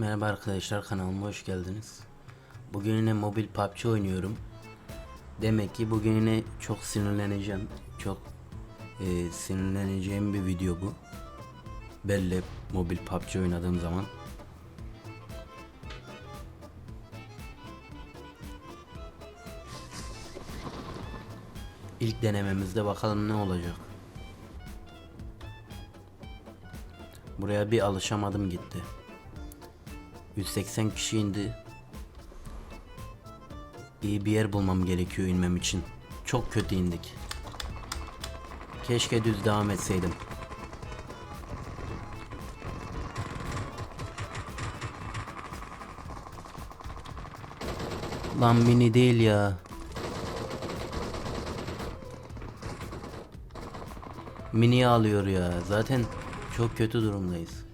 Merhaba arkadaşlar kanalıma hoş geldiniz. Bugün yine mobil PUBG oynuyorum. Demek ki bugün yine çok sinirleneceğim. Çok e, sinirleneceğim bir video bu. Belli mobil PUBG oynadığım zaman. İlk denememizde bakalım ne olacak. Buraya bir alışamadım gitti. 180 kişi indi. İyi bir yer bulmam gerekiyor inmem için. Çok kötü indik. Keşke düz devam etseydim. Lan mini değil ya. Mini alıyor ya. Zaten çok kötü durumdayız.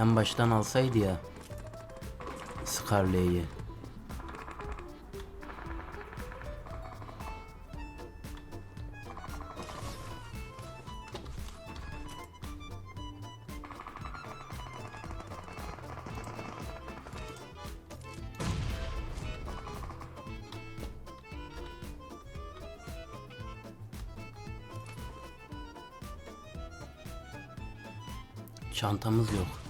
En baştan alsaydı ya. Scarlet'i. Çantamız yok.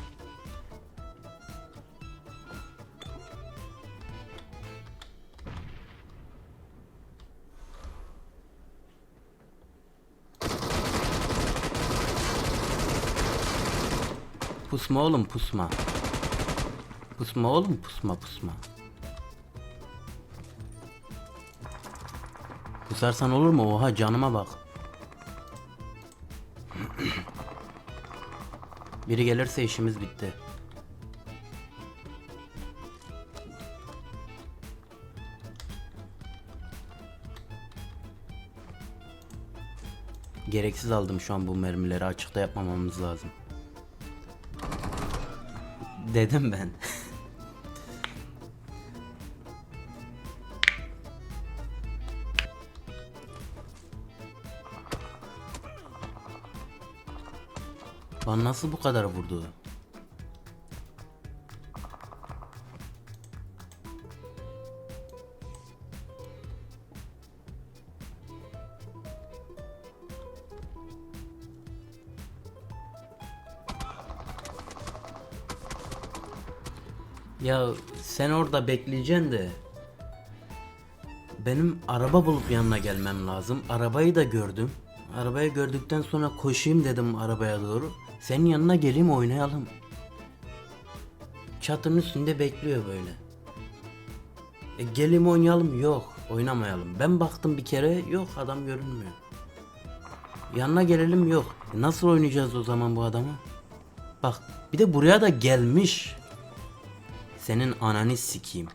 Pusma oğlum pusma. Pusma oğlum pusma pusma. Pusarsan olur mu? Oha canıma bak. Biri gelirse işimiz bitti. Gereksiz aldım şu an bu mermileri açıkta yapmamamız lazım. Dedim ben. Lan nasıl bu kadar vurdu? Ya sen orada bekleyeceksin de benim araba bulup yanına gelmem lazım. Arabayı da gördüm. Arabayı gördükten sonra koşayım dedim arabaya doğru. Senin yanına geleyim oynayalım. Çatının üstünde bekliyor böyle. E geleyim oynayalım yok oynamayalım. Ben baktım bir kere yok adam görünmüyor. Yanına gelelim yok. E nasıl oynayacağız o zaman bu adamı? Bak bir de buraya da gelmiş. Senin ananı sikeyim.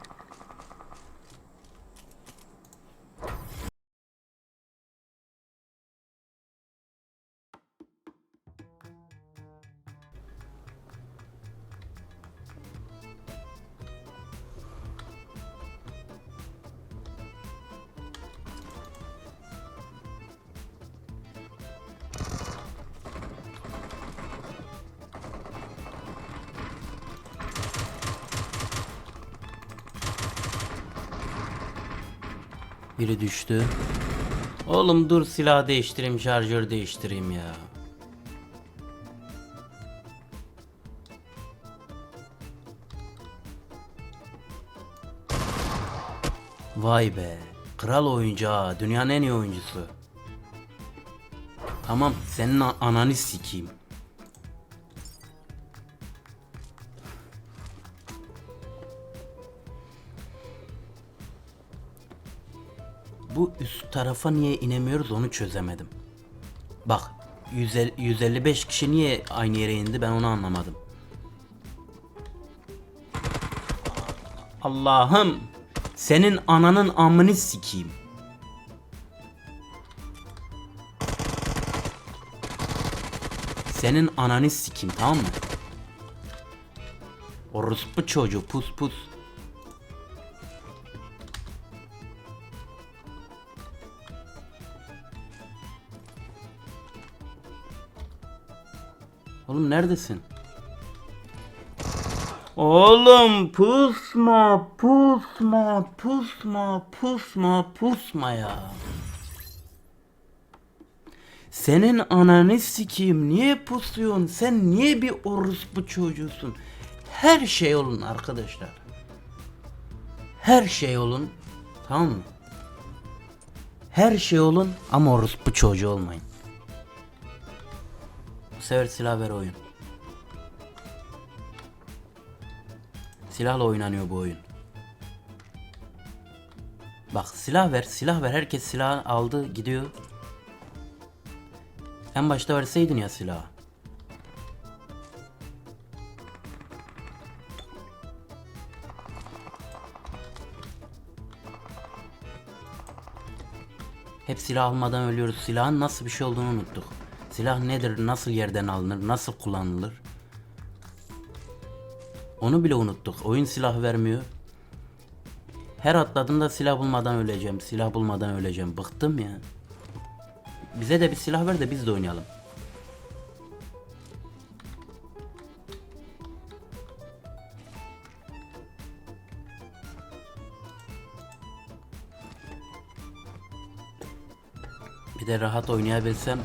Biri düştü. Oğlum dur silah değiştireyim, şarjör değiştireyim ya. Vay be. Kral oyuncu ha. Dünyanın en iyi oyuncusu. Tamam senin ananı sikeyim. Bu üst tarafa niye inemiyoruz onu çözemedim. Bak 150 155 kişi niye aynı yere indi ben onu anlamadım. Allah'ım senin ananın amını sikeyim. Senin ananı sikeyim tamam mı? Orospu çocuğu pus pus. Oğlum neredesin? Oğlum pusma pusma pusma pusma pusma ya. Senin ananı sikeyim niye pusuyorsun? Sen niye bir orospu çocuğusun? Her şey olun arkadaşlar. Her şey olun. Tamam mı? Her şey olun ama orospu çocuğu olmayın. Bu sefer silah ver oyun. Silahla oynanıyor bu oyun. Bak silah ver, silah ver. Herkes silah aldı, gidiyor. En başta verseydin ya silahı. Hep silah almadan ölüyoruz. Silahın nasıl bir şey olduğunu unuttuk. Silah nedir, nasıl yerden alınır, nasıl kullanılır? Onu bile unuttuk. Oyun silah vermiyor. Her atladığımda silah bulmadan öleceğim, silah bulmadan öleceğim. Bıktım ya. Bize de bir silah ver de biz de oynayalım. Bir de rahat oynayabilsem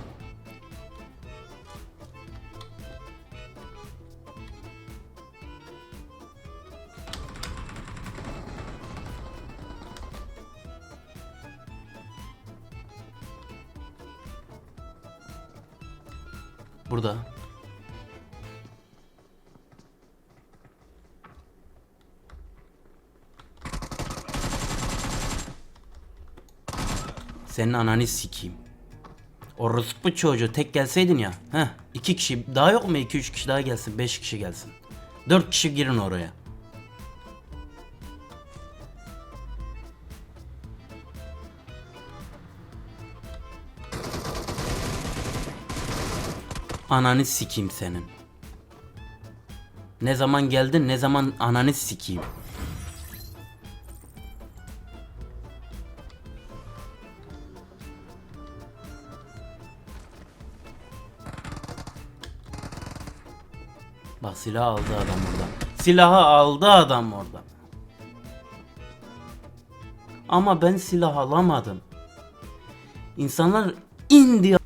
Senin ananı sikeyim. Orospu çocuğu tek gelseydin ya. Heh iki kişi daha yok mu? 2 üç kişi daha gelsin. Beş kişi gelsin. Dört kişi girin oraya. Ananı sikeyim senin. Ne zaman geldin ne zaman ananı sikeyim. Silah aldı adam orada. Silahı aldı adam orada. Ama ben silah alamadım. İnsanlar indi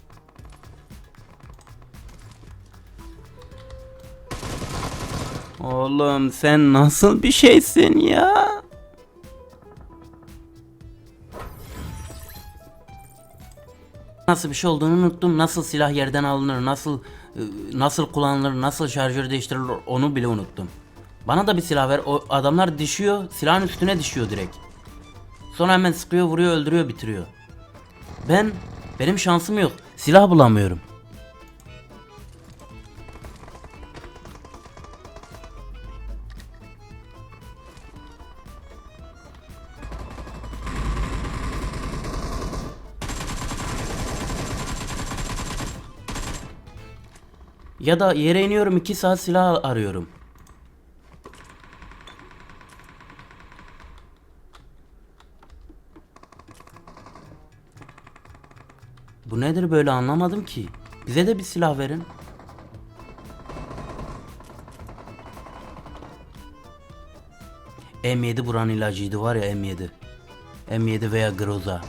Oğlum sen nasıl bir şeysin ya? Nasıl bir şey olduğunu unuttum. Nasıl silah yerden alınır, nasıl nasıl kullanılır, nasıl şarjör değiştirilir onu bile unuttum. Bana da bir silah ver. O adamlar düşüyor, silahın üstüne düşüyor direkt. Sonra hemen sıkıyor, vuruyor, öldürüyor, bitiriyor. Ben benim şansım yok. Silah bulamıyorum. Ya da yere iniyorum 2 saat silah arıyorum. Bu nedir böyle anlamadım ki. Bize de bir silah verin. M7 buranın ilacıydı var ya M7. M7 veya Groza.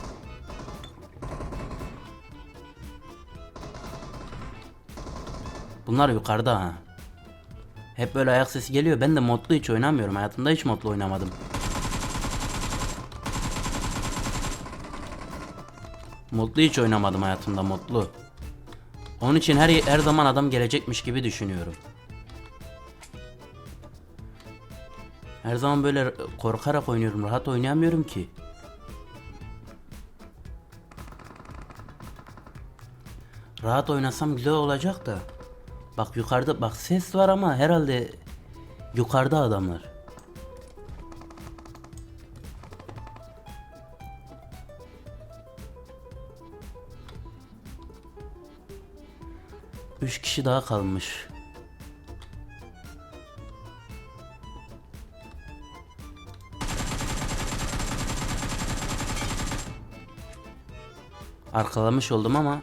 Bunlar yukarıda ha. Hep böyle ayak sesi geliyor. Ben de modlu hiç oynamıyorum. Hayatımda hiç modlu oynamadım. Modlu hiç oynamadım hayatımda modlu. Onun için her her zaman adam gelecekmiş gibi düşünüyorum. Her zaman böyle korkarak oynuyorum. Rahat oynayamıyorum ki. Rahat oynasam güzel olacak da. Bak yukarıda bak ses var ama herhalde yukarıda adamlar. Üç kişi daha kalmış. Arkalamış oldum ama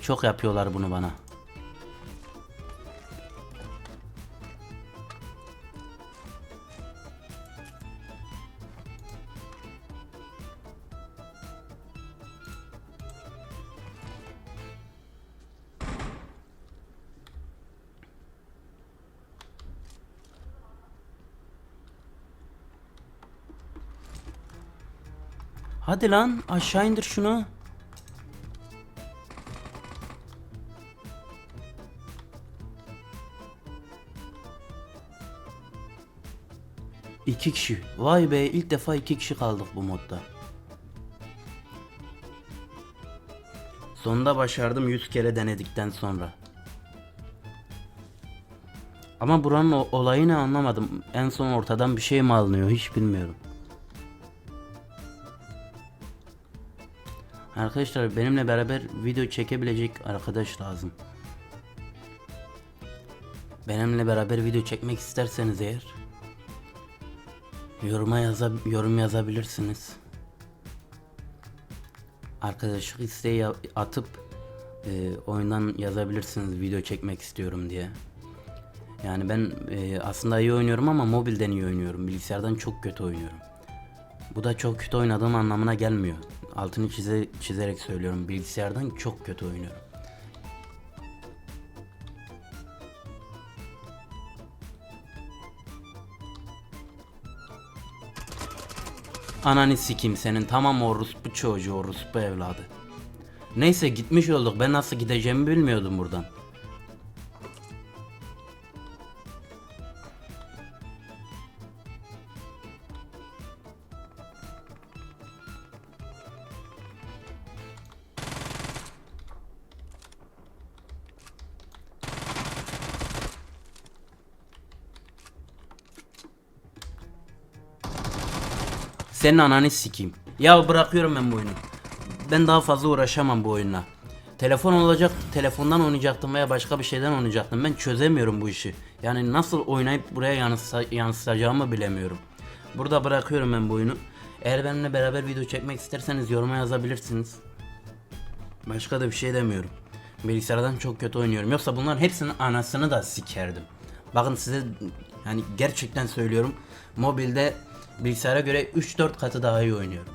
çok yapıyorlar bunu bana. Hadi lan aşağı indir şunu. İki kişi. Vay be ilk defa iki kişi kaldık bu modda. Sonunda başardım 100 kere denedikten sonra. Ama buranın o- olayı ne anlamadım. En son ortadan bir şey mi alınıyor hiç bilmiyorum. Arkadaşlar benimle beraber video çekebilecek arkadaş lazım. Benimle beraber video çekmek isterseniz eğer yoruma yaza yorum yazabilirsiniz. Arkadaşlık isteği atıp e, oyundan yazabilirsiniz video çekmek istiyorum diye. Yani ben e, aslında iyi oynuyorum ama mobilden iyi oynuyorum. Bilgisayardan çok kötü oynuyorum. Bu da çok kötü oynadığım anlamına gelmiyor. Altını çize, çizerek söylüyorum. Bilgisayardan çok kötü oynuyorum. Ananı sikim senin tamam orospu çocuğu orospu evladı. Neyse gitmiş olduk ben nasıl gideceğimi bilmiyordum buradan. Senin ananı sikeyim. Ya bırakıyorum ben bu oyunu. Ben daha fazla uğraşamam bu oyunla. Telefon olacak, telefondan oynayacaktım veya başka bir şeyden oynayacaktım. Ben çözemiyorum bu işi. Yani nasıl oynayıp buraya yansıta, yansıtacağımı bilemiyorum. Burada bırakıyorum ben bu oyunu. Eğer benimle beraber video çekmek isterseniz yoruma yazabilirsiniz. Başka da bir şey demiyorum. Bilgisayardan çok kötü oynuyorum. Yoksa bunların hepsinin anasını da sikerdim. Bakın size yani gerçekten söylüyorum. Mobilde bilgisayara göre 3-4 katı daha iyi oynuyorum.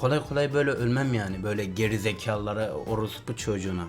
Kolay kolay böyle ölmem yani. Böyle geri zekalara, orospu çocuğuna.